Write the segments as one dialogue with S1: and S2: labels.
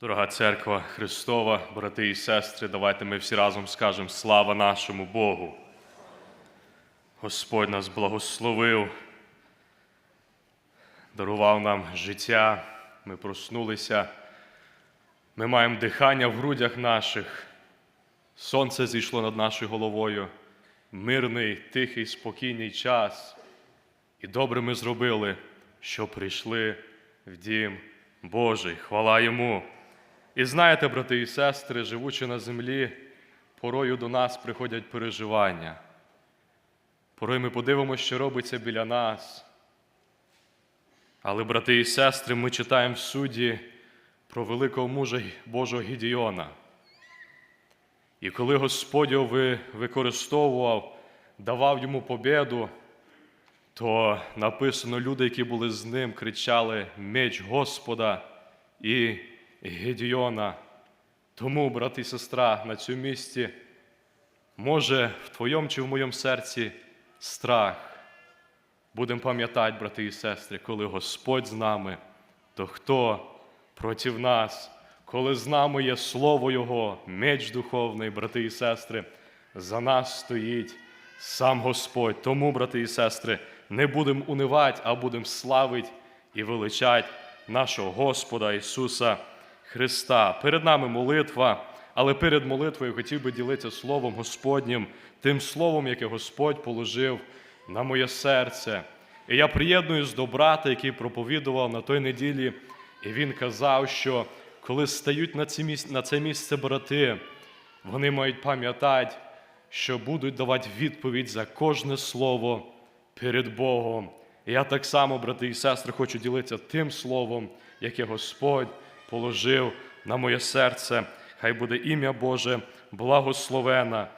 S1: Дорога церква Христова, брати і сестри, давайте ми всі разом скажемо слава нашому Богу. Господь нас благословив, дарував нам життя, ми проснулися, ми маємо дихання в грудях наших, сонце зійшло над нашою головою, мирний, тихий, спокійний час. І добре ми зробили, що прийшли в дім Божий. Хвала йому. І знаєте, брати і сестри, живучи на землі, порою до нас приходять переживання. Порой ми подивимося, що робиться біля нас. Але, брати і сестри, ми читаємо в суді про великого мужа Божого Гідіона. І коли Господь його використовував, давав йому побіду, то написано, люди, які були з ним, кричали меч Господа і Гедіона. Тому, брат і сестра, на цьому місці може в твоєму чи в моєму серці страх. Будемо пам'ятати, брати і сестри, коли Господь з нами, то хто проти нас, коли з нами є Слово Його, меч духовний, брати і сестри, за нас стоїть сам Господь. Тому, брати і сестри, не будемо унивати, а будемо славити і величати нашого Господа Ісуса Христа. Перед нами молитва, але перед молитвою хотів би ділитися Словом Господнім, тим Словом, яке Господь положив на моє серце. І я приєднуюсь до брата, який проповідував на той неділі, і він казав, що коли стають на це місце, на це місце брати, вони мають пам'ятати, що будуть давати відповідь за кожне слово перед Богом. І я так само, брати і сестри, хочу ділитися тим словом, яке Господь положив на моє серце. Хай буде ім'я Боже благословена.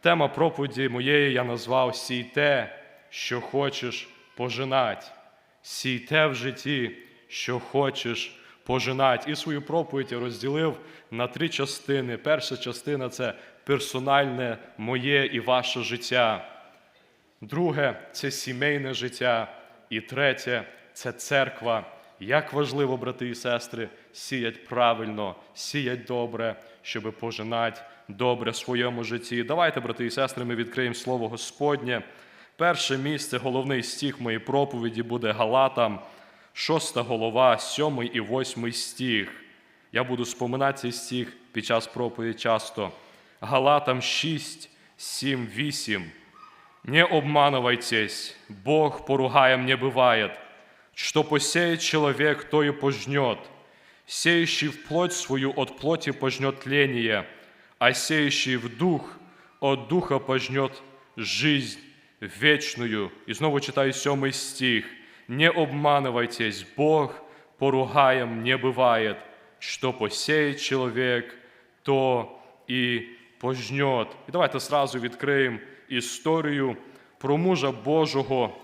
S1: Тема проповіді моєї я назвав Сій те, що хочеш пожинати. Сій те в житті, що хочеш пожинати. І свою проповідь я розділив на три частини. Перша частина це персональне моє і ваше життя. Друге це сімейне життя. І третє це церква. Як важливо, брати і сестри, сіять правильно, сіять добре, щоб пожинати добре в своєму житті. Давайте, брати і сестри, ми відкриємо Слово Господнє. Перше місце, головний стих моєї проповіді буде Галатам, 6 голова, 7 і 8 стих. Я буду споминати цей стих під час проповіді часто. Галатам 6, 7, 8. Не обманывайтесь, Бог поругаем не бывает. Что посеет человек, то и пожнет. Сеющий в плоть свою от плоти пожнет тление, а сеющий в дух от духа пожнет жизнь вечную. И снова читаю седьмой стих. Не обманывайтесь, Бог поругаем не бывает. Что посеет человек, то и пожнет. І давайте сразу відкриємо історію про мужа Божого,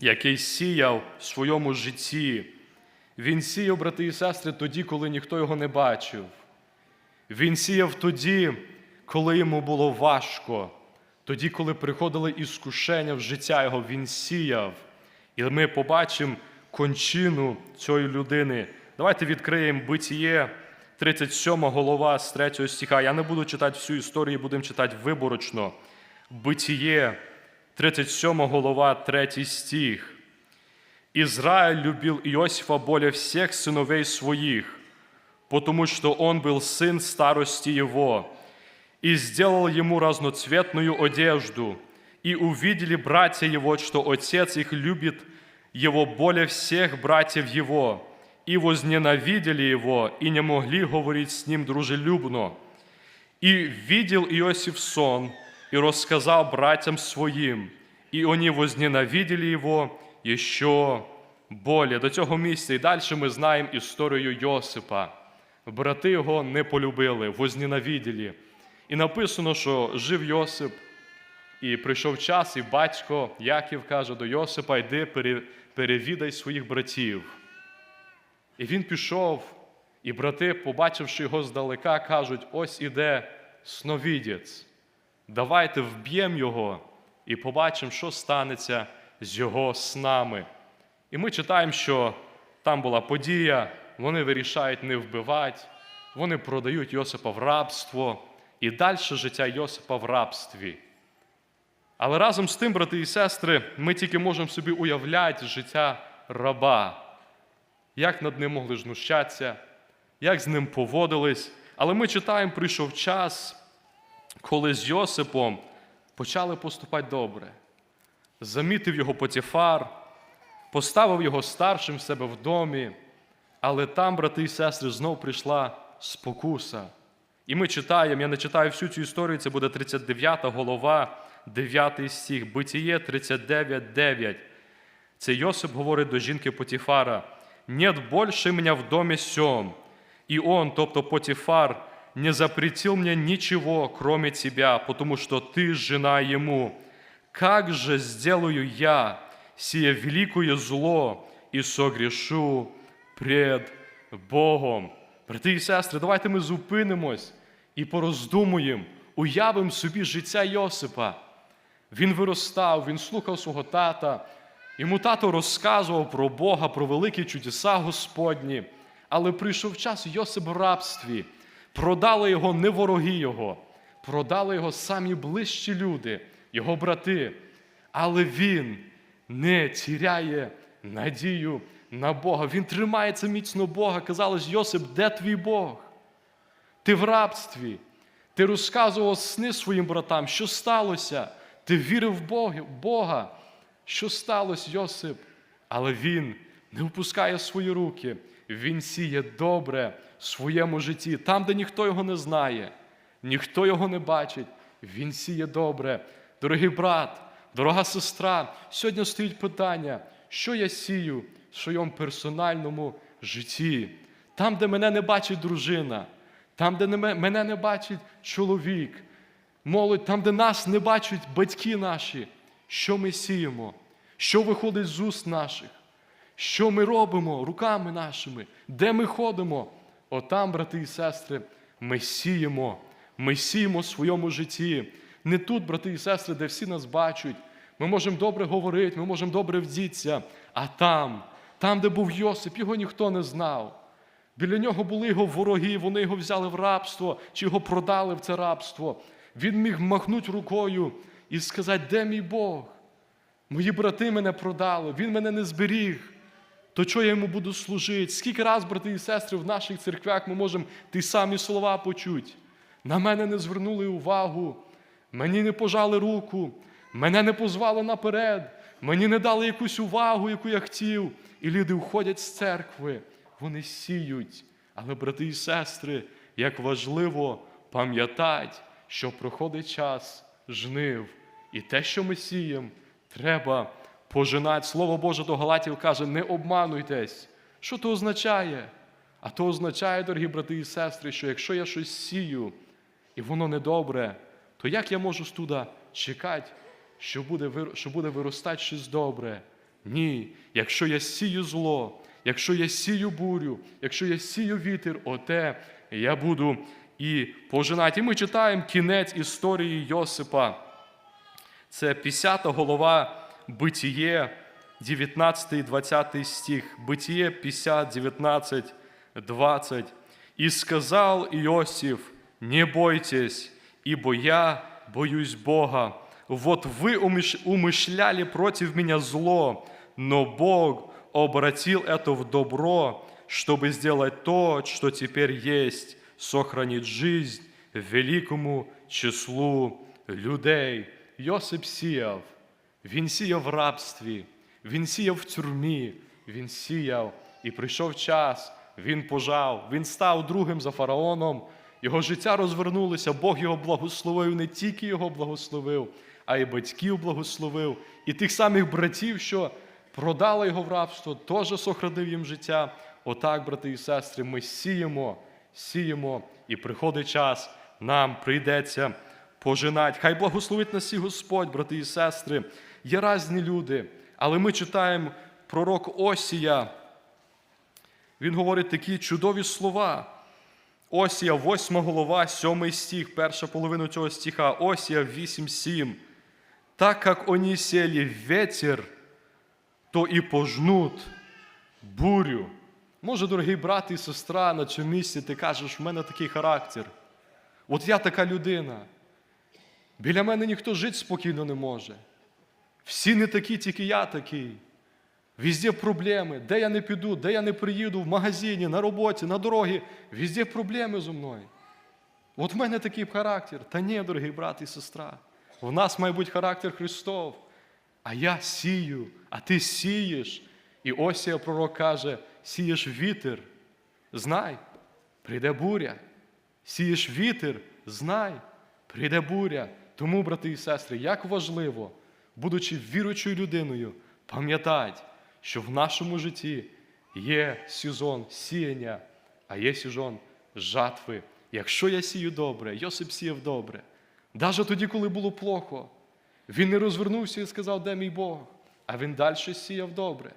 S1: який сіяв в своєму житті. Він сіяв, брати і сестри, тоді, коли ніхто його не бачив. Він сіяв тоді, коли йому було важко, тоді, коли приходили іскушення в життя його, він сіяв. І ми побачимо кончину цієї людини. Давайте відкриємо битіє, 37 голова з 3 стиха. Я не буду читати всю історію, будемо читати виборочно. Битіє, 37 голова, 3 стих. Израиль любил Иосифа более всех сыновей своих, потому что он был сын старости его, и сделал ему разноцветную одежду, и увидели братья его, что отец их любит его более всех братьев его, и возненавидели его, и не могли говорить с ним дружелюбно. И видел Иосиф сон, и рассказал братьям своим, і вони возненавидели його ще более. До цього місця. І далі ми знаємо історію Йосипа. Брати його не полюбили, возненавидели. І написано, що жив Йосип, і прийшов час, і батько Яків каже до Йосипа: йди перевідай своїх братів. І він пішов, і брати, побачивши його здалека, кажуть: ось іде сновидець. Давайте вб'ємо його і побачимо, що станеться з його снами. І ми читаємо, що там була подія, вони вирішають не вбивати, вони продають Йосипа в рабство, і далі життя Йосипа в рабстві. Але разом з тим, брати і сестри, ми тільки можемо собі уявляти життя раба, як над ним могли знущатися, як з ним поводились. Але ми читаємо, прийшов час, коли з Йосипом почали поступати добре. Замітив його Потіфар, поставив його старшим в себе в домі, але там, брати і сестри, знов прийшла спокуса. І ми читаємо, я не читаю всю цю історію, це буде 39 голова, 9 стих, Битіє 39, 9. Це Йосип говорить до жінки Потіфара: «Нет больше меня в доме сём, и он, тобто Потифар, не запретил мне ничего, кроме тебя, потому что ты жена ему. Как же сделаю я сие великое зло и согрешу пред Богом? Брати і сестри, давайте ми зупинимось і пороздумуємо, уявимо собі життя Йосипа. Він виростав, він слухав свого тата. Йому тато розказував про Бога, про великі чудеса Господні. Але прийшов час Йосип в рабстві. Продали його не вороги його, продали його самі ближчі люди, його брати. Але він не тіряє надію на Бога. Він тримається міцно Бога. Казали ж, Йосип, де твій Бог? Ти в рабстві. Ти розказував сни своїм братам, що сталося? Ти вірив в Бога. Що сталося, Йосип? Але він не впускає свої руки. Він сіє добре в своєму житті, там, де ніхто його не знає, ніхто його не бачить. Він сіє добре. Дорогий брат, дорога сестра, сьогодні стоїть питання, що я сію в своєму персональному житті, там, де мене не бачить дружина, там, де мене не бачить чоловік, молодь, там, де нас не бачать батьки наші, що ми сіємо, що виходить з уст наших, що ми робимо руками нашими, де ми ходимо. Отам, брати і сестри, ми сіємо, ми сіємо в своєму житті. Не тут, брати і сестри, де всі нас бачать. Ми можемо добре говорити, ми можемо добре вдітися, а там, там, де був Йосип, його ніхто не знав. Біля нього були його вороги, вони його взяли в рабство чи його продали в це рабство. Він міг махнути рукою і сказати, де мій Бог? Мої брати мене продали, він мене не зберіг. То що я йому буду служити? Скільки раз, брати і сестри, в наших церквях ми можемо ті самі слова почути? На мене не звернули увагу, мені не пожали руку, мене не позвали наперед, мені не дали якусь увагу, яку я хотів. І люди входять з церкви, вони сіють. Але, брати і сестри, як важливо пам'ятати, що проходить час жнив, і те, що ми сіємо, треба пожинати. Слово Боже до Галатів каже: не обмануйтесь. Що то означає? А то означає, дорогі брати і сестри, що якщо я щось сію, і воно недобре, то як я можу студа чекати, що буде, що буде виростати щось добре? Ні, якщо я сію зло, якщо я сію бурю, якщо я сію вітер, оте я буду і пожинати. І ми читаємо кінець історії Йосипа. Це 50 голова Битіє, 19 і 20 стих. Битіє 50, 19, 20. «И сказал Иосиф, не бойтесь, ибо я боюсь Бога. Вот вы умыш- умышляли против меня зло, но Бог обратил это в добро, чтобы сделать то, что теперь есть, сохранить жизнь великому числу людей. Йосип сіяв. Він сіяв в рабстві, він сіяв в тюрмі, він сіяв, і прийшов час, він пожав, він став другим за фараоном. Його життя розвернулося, Бог його благословив, не тільки його благословив, а й батьків благословив, і тих самих братів, що продали його в рабство, теж сохранив їм життя. Отак, брати і сестри, ми сіємо, сіємо, і приходить час, нам прийдеться пожинать. Хай благословить нас і Господь, брати і сестри. Є різні люди, але ми читаємо пророк Осія. Він говорить такі чудові слова. Осія, 8 голова, 7 стих, перша половина цього стиха, Осія 8.7. Так как они сели в ветер, то и пожнут бурю. Може, дорогий брат і сестра, на цьому місці ти кажеш, в мене такий характер. От я така людина. Біля мене ніхто жити спокійно не може. Всі не такі, тільки я такий. Везде проблеми, де я не піду, де я не приїду, в магазині, на роботі, на дорогі, везде проблеми зі мною. От в мене такий характер. Та ні, дорогий брат і сестра. В нас має бути характер Христов. А я сію, а ти сієш. І Осія пророк каже: сієш вітер, знай, прийде буря. Сієш вітер, знай, прийде буря. Тому, брати і сестри, як важливо, будучи віруючою людиною, пам'ятати, що в нашому житті є сезон сіяння, а є сезон жатви. Якщо я сію добре, Йосип сіяв добре. Навіть тоді, коли було плохо, він не розвернувся і сказав, де мій Бог, а він далі сіяв добре.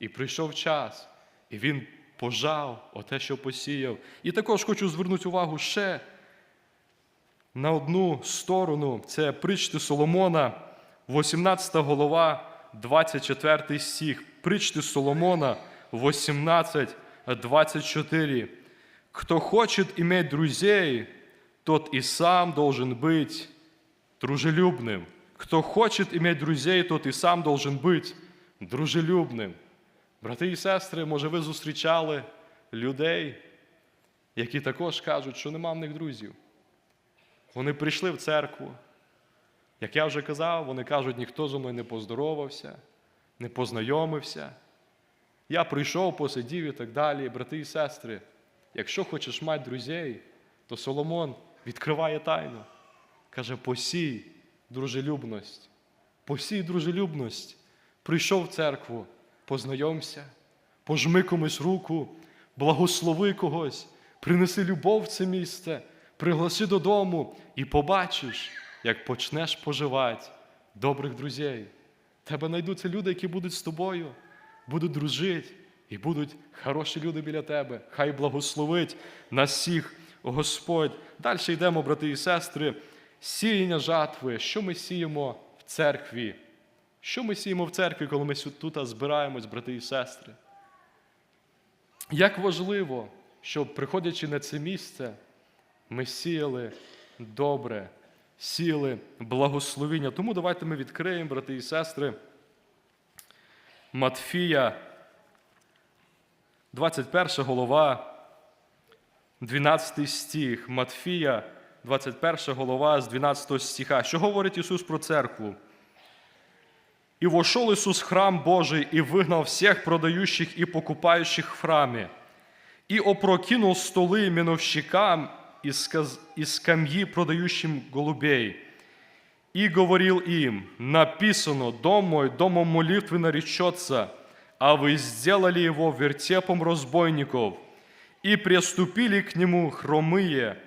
S1: І прийшов час, і він пожав оте, що посіяв. І також хочу звернути увагу ще на одну сторону. Це причти Соломона, 18 голова, 24 стих. Причти Соломона, 18, 24. Кто хочет иметь друзей, тот и сам должен быть дружелюбным. Кто хочет иметь друзей, тот і сам должен быть дружелюбним. Брати і сестри, може, ви зустрічали людей, які також кажуть, що нема в них друзів. Вони прийшли в церкву. як я вже казав, вони кажуть, ніхто зі мною не поздоровався, не познайомився. Я прийшов, посидів і так далі. Брати і сестри, якщо хочеш мати друзей, то Соломон відкриває тайну. Каже, посій дружелюбність. Посій дружелюбність. Прийшов в церкву, познайомся, пожми комусь руку, благослови когось, принеси любов в це місце, пригласи додому і побачиш, як почнеш поживати добрих друзей. Тебе знайдуться люди, які будуть з тобою, будуть дружити, і будуть хороші люди біля тебе. Хай благословить нас всіх Господь. Далі йдемо, брати і сестри. Сіяння жатви, що ми сіємо в церкві? Що ми сіємо в церкві, коли ми тут збираємось, брати і сестри? Як важливо, щоб, приходячи на це місце, ми сіяли добре, сіяли благословіння. Тому давайте ми відкриємо, брати і сестри, Матфія, 21 голова, 12 стих. Матфія, 21 голова з 12 стиха. Що говорить Ісус про церкву? «И вошел Иисус в храм Божий и выгнал всех продающих и покупающих в храме, и опрокинул столы миновщикам и сказ- и скамьи продающим голубей, и говорил им, написано, дом мой домом молитвы наречется, а вы сделали его вертепом разбойников, и приступили к нему хромые,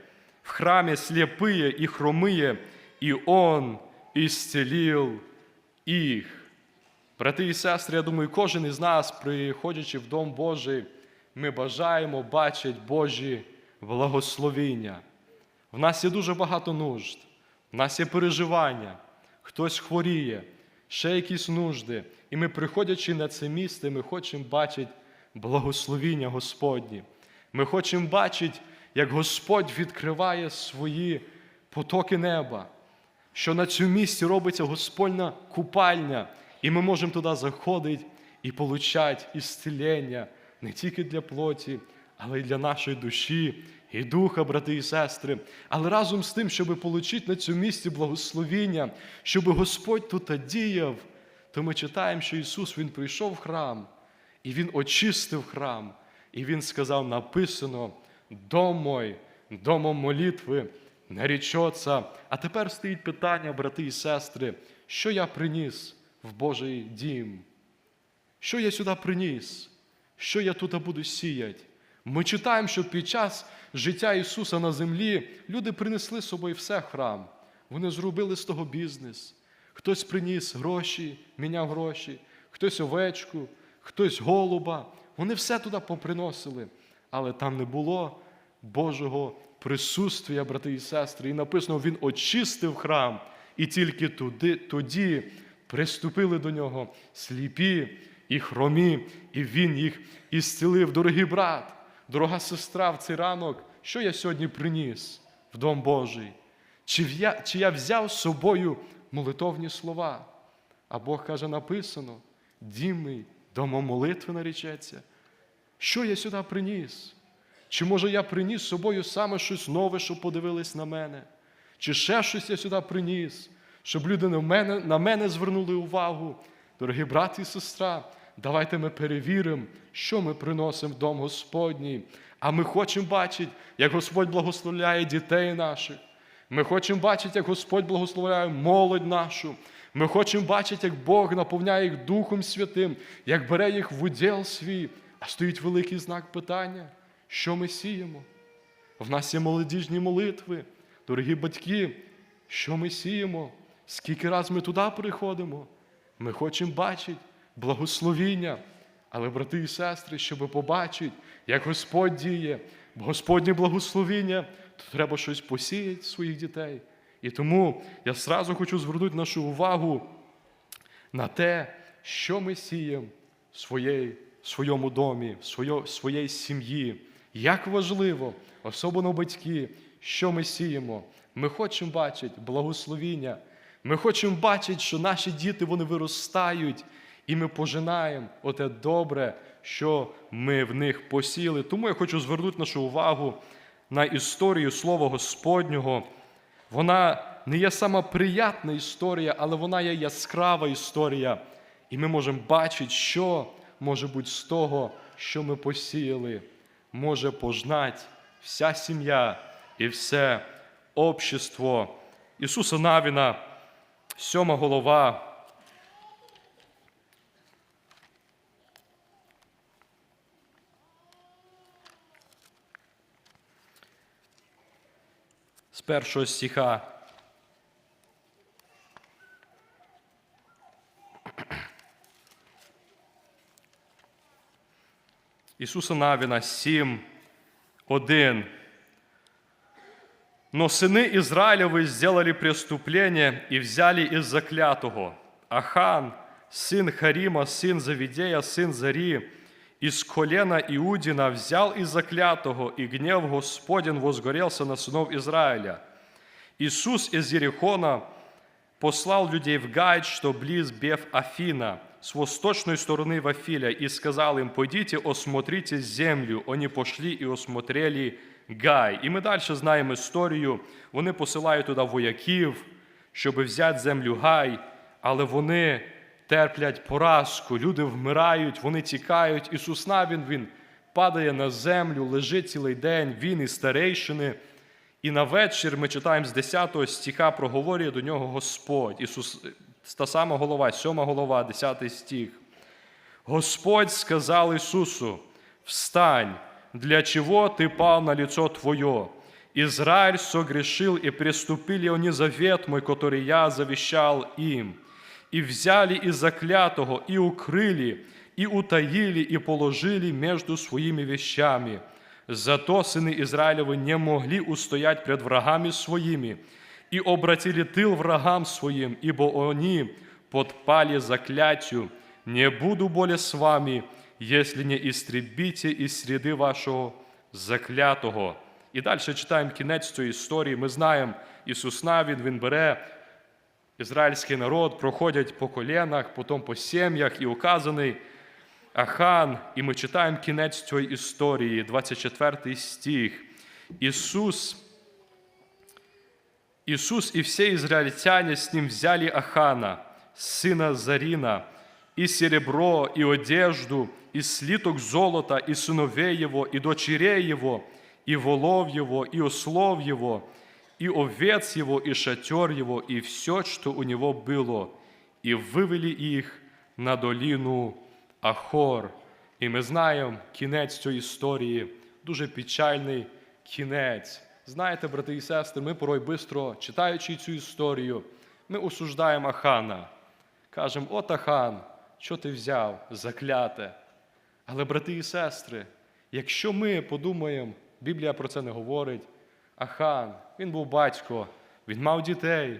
S1: в храме слепые и хромые, и он исцелил їх. Брати і сестри, я думаю, кожен із нас, приходячи в Дом Божий, ми бажаємо бачити Божі благословіння. В нас є дуже багато нужд, в нас є переживання, хтось хворіє, ще якісь нужди. І ми, приходячи на це місце, ми хочемо бачити благословіння Господні. Ми хочемо бачити, як Господь відкриває свої потоки неба що на цьому місці робиться Господня купальня, і ми можемо туди заходити і получати ісцілення не тільки для плоті, але й для нашої душі і духа, брати і сестри. Але разом з тим, щоб отримати на цьому місці благословіння, щоб Господь тут діяв, то ми читаємо, що Ісус Він прийшов в храм, і Він очистив храм, і Він сказав: написано, дом мой, домом молитви нарічеться. А тепер стоїть питання, брати і сестри, що я приніс в Божий дім? Що я сюди приніс? Що я тут буду сіяти? Ми читаємо, що під час життя Ісуса на землі люди принесли з собою все в храм. Вони зробили з того бізнес. Хтось приніс гроші, міняв гроші, хтось овечку, хтось голуба. Вони все туди поприносили, але там не було Божого присутствия, брати і сестри. І написано, Він очистив храм, і тільки туди, тоді приступили до нього сліпі і хромі, і він їх ісцілив. Дорогий брат, дорога сестра в цей ранок, що я сьогодні приніс в Дом Божий? Чи я, чи я взяв з собою молитовні слова? А Бог каже, написано: дім мій, молитви нарічеться. Що я сюди приніс? Чи може я приніс з собою саме щось нове, щоб подивились на мене? Чи ще щось я сюди приніс, щоб люди на мене, на мене звернули увагу? Дорогі брати і сестра, давайте ми перевіримо, що ми приносимо в дом Господній. А ми хочемо бачити, як Господь благословляє дітей наших. Ми хочемо бачити, як Господь благословляє молодь нашу. Ми хочемо бачити, як Бог наповняє їх Духом Святим, як бере їх в уділ свій. А стоїть великий знак питання, що ми сіємо. В нас є молодіжні молитви, дорогі батьки, що ми сіємо, скільки раз ми туди приходимо. Ми хочемо бачити благословіння. Але, брати і сестри, щоб побачити, як Господь діє, Господнє благословіння, то треба щось посіяти своїх дітей. І тому я сразу хочу звернути нашу увагу на те, що ми сіємо в своєму домі, в своє- своїй сім'ї. Як важливо, особливо батьки, що ми сіємо. Ми хочемо бачити благословіння. Ми хочемо бачити, що наші діти вони виростають, і ми пожинаємо оте добре, що ми в них посіли. Тому я хочу звернути нашу увагу на історію Слова Господнього. Вона не є сама приятна історія, але вона є яскрава історія. І ми можемо бачити, що може бути з того, що ми посіяли, може пожнати вся сім'я і все общество. Ісуса Навіна, сьома голова. З першого стиха. Ісуса Навіна 7, 1. Но сыны Израилевы сделали преступление и взяли из заклятого. Ахан, сын Харима, сын Завидея, сын Зари, из колена Иудина взял из заклятого, и гнев Господень возгорелся на сынов Израиля. Иисус из Ерехона послал людей в Гайд, что близ Беф Афина, с восточной стороны Вафиля, и сказал им, пойдите, осмотрите землю. Они пошли и осмотрели Гай. І ми далі знаємо історію. Вони посилають туди вояків, щоб взяти землю Гай, але вони терплять поразку, люди вмирають, вони тікають. Ісус Навін, він падає на землю, лежить цілий день, він і старейшини. І на вечір ми читаємо з 10 стиха, проговорює до нього Господь. Ісус, та сама голова, 7 голова, 10 стих. Господь сказал Иисусу, «Встань, для чего ты пал на лицо твое? Израиль согрешил, и приступили они завет мой, который я завещал им. И взяли из заклятого, и укрыли, и утаили, и положили между своими вещами. Зато сыны Израилевы не могли устоять пред врагами своими, и обратили тыл врагам своим, ибо они подпали заклятию. Не буду более с вами, если не истребите из среды вашого заклятого. І далі читаємо кінець цієї історії. Ми знаємо, Ісус Навін, Він бере ізраїльський народ, проходять по коленах, потім по сім'ях і указаний Ахан. І ми читаємо кінець цієї історії, 24 стих. Ісус Иисус и все израильтяне с ним взяли Ахана, сына Зарина, и серебро, и одежду, и слиток золота, и сыновей его, и дочерей его, и волов его, и ослов его, и овец его, и шатер его, и все, что у него было, и вывели их на долину Ахор. І ми знаємо кінець цієї історії, дуже печальний кінець. Знаєте, брати і сестри, ми порой бистро, читаючи цю історію, ми осуждаємо Ахана. Кажемо, от Ахан, що ти взяв? Закляте. Але, брати і сестри, якщо ми подумаємо, Біблія про це не говорить, Ахан, він був батько, він мав дітей,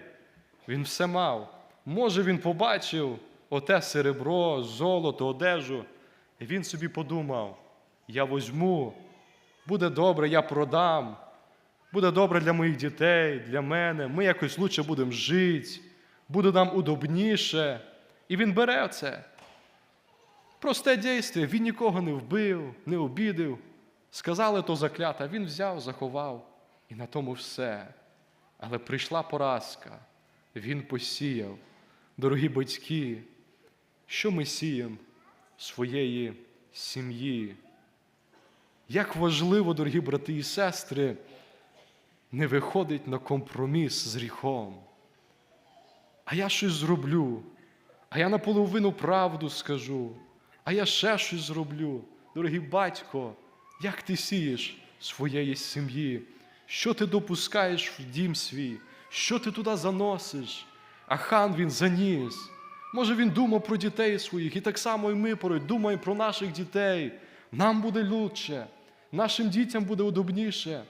S1: він все мав. Може, він побачив оте серебро, золото, одежу. І він собі подумав: я возьму, буде добре, я продам, буде добре для моїх дітей, для мене. Ми якось лучше будемо жити, буде нам удобніше. І він бере це. Просте дійство, він нікого не вбив, не обідив. Сказали то заклята, він взяв, заховав, і на тому все. Але прийшла поразка, він посіяв. Дорогі батьки, що ми сіємо своєї сім'ї? Як важливо, дорогі брати і сестри, не виходить на компроміс з гріхом. А я щось зроблю, а я наполовину правду скажу, а я ще щось зроблю. Дорогий батько, як ти сієш своєї сім'ї? Що ти допускаєш в дім свій? Що ти туди заносиш? А хан він заніс. Може, він думав про дітей своїх, і так само і ми порой думаємо про наших дітей. Нам буде лучше, нашим дітям буде удобніше.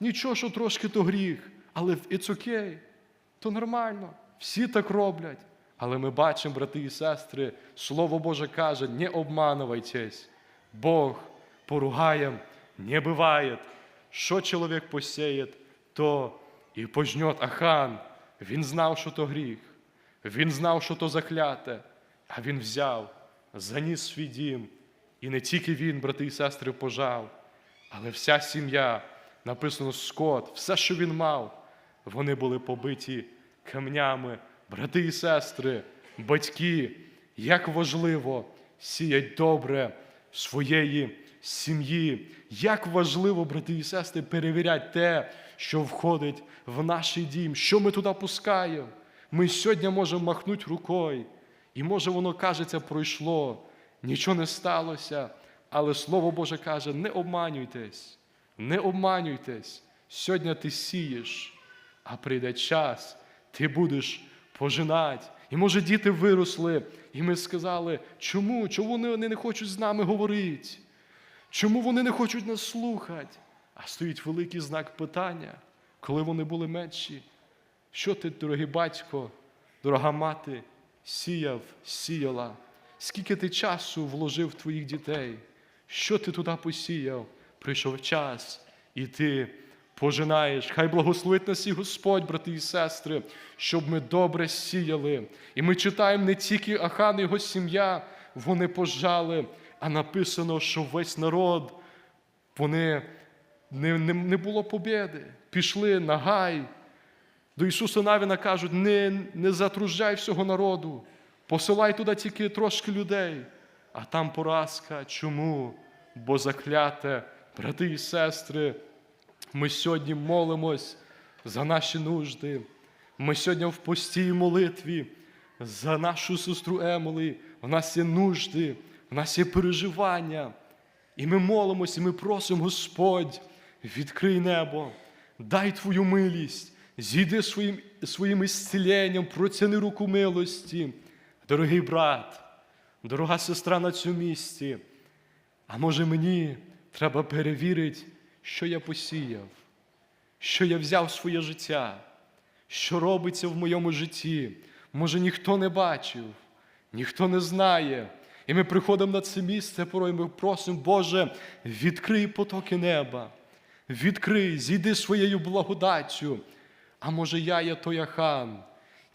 S1: Нічого, що трошки то гріх, але it's okay, то нормально. Всі так роблять. Але ми бачимо, брати і сестри, Слово Боже каже, не обманувайтесь. Бог поругаєм не бывает. Що чоловік посіє, то і пожнет Ахан. Він знав, що то гріх. Він знав, що то закляте, а він взяв, заніс свій дім. І не тільки він, брати і сестри, пожав, але вся сім'я, написано скот, все, що він мав, вони були побиті камнями, брати і сестри, батьки, як важливо сіять добре в своєї сім'ї, як важливо, брати і сестри, перевіряти те, що входить в наш дім, що ми туди пускаємо. Ми сьогодні можемо махнути рукою, і може воно кажеться, пройшло, нічого не сталося. Але Слово Боже каже: не обманюйтесь, не обманюйтесь. Сьогодні ти сієш, а прийде час, ти будеш пожинати. І може діти виросли, і ми сказали, чому? Чому вони не хочуть з нами говорити? Чому вони не хочуть нас слухати? А стоїть великий знак питання, коли вони були менші. Що ти, дорогий батько, дорога мати, сіяв, сіяла? Скільки ти часу вложив в твоїх дітей? Що ти туди посіяв? Прийшов час, і ти пожинаєш. Хай благословить нас і Господь, брати і сестри, щоб ми добре сіяли. І ми читаємо не тільки Ахан і його сім'я, вони пожали, а написано, що весь народ, вони не, не, не було побєди. Пішли на гай. До Ісуса Навіна кажуть, не, не затружай всього народу, посилай туди тільки трошки людей. А там поразка. Чому? Бо закляте, брати і сестри, ми сьогодні молимось за наші нужди. Ми сьогодні в постій молитві за нашу сестру Емily. У нас є нужди, у нас є переживання. І ми молимося, і ми просимо, Господь, відкрий небо, дай Твою милість, зійди своїм, своїм ісцеленням, протяни руку милості. Дорогий брат, дорога сестра на цьому місці. А може мені треба перевірити, що я посіяв, що я взяв своє життя, що робиться в моєму житті. Може, ніхто не бачив, ніхто не знає. І ми приходимо на це місце, порой ми просимо, Боже, відкрий потоки неба, відкрий, зійди своєю благодаттю. А може, я є той Ахан,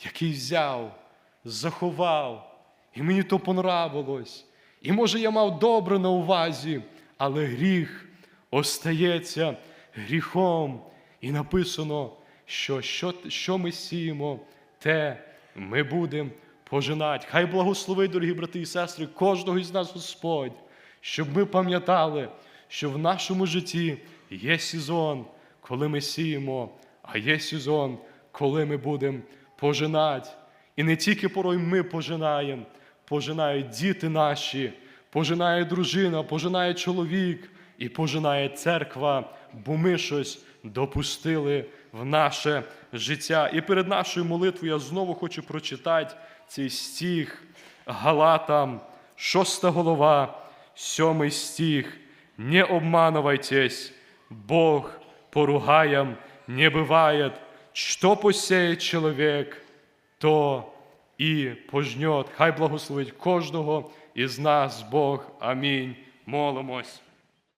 S1: який взяв, заховав, і мені то понравилось. І може, я мав добре на увазі, але гріх остається гріхом. І написано, що що, що ми сіємо, те ми будемо пожинати. Хай благословить, дорогі брати і сестри, кожного із нас Господь, щоб ми пам'ятали, що в нашому житті є сезон, коли ми сіємо, а є сезон, коли ми будемо пожинати. І не тільки порой ми пожинаємо, пожинають діти наші, пожинає дружина, пожинає чоловік і пожинає церква, бо ми щось допустили в наше життя. І перед нашою молитвою я знову хочу прочитати цей стих Галатам, 6 голова, 7 стих. Не обманывайтесь, Бог поругаем не бывает. Что посеет человек, то і пожньот. Хай благословить кожного із нас Бог. Амінь. Молимось.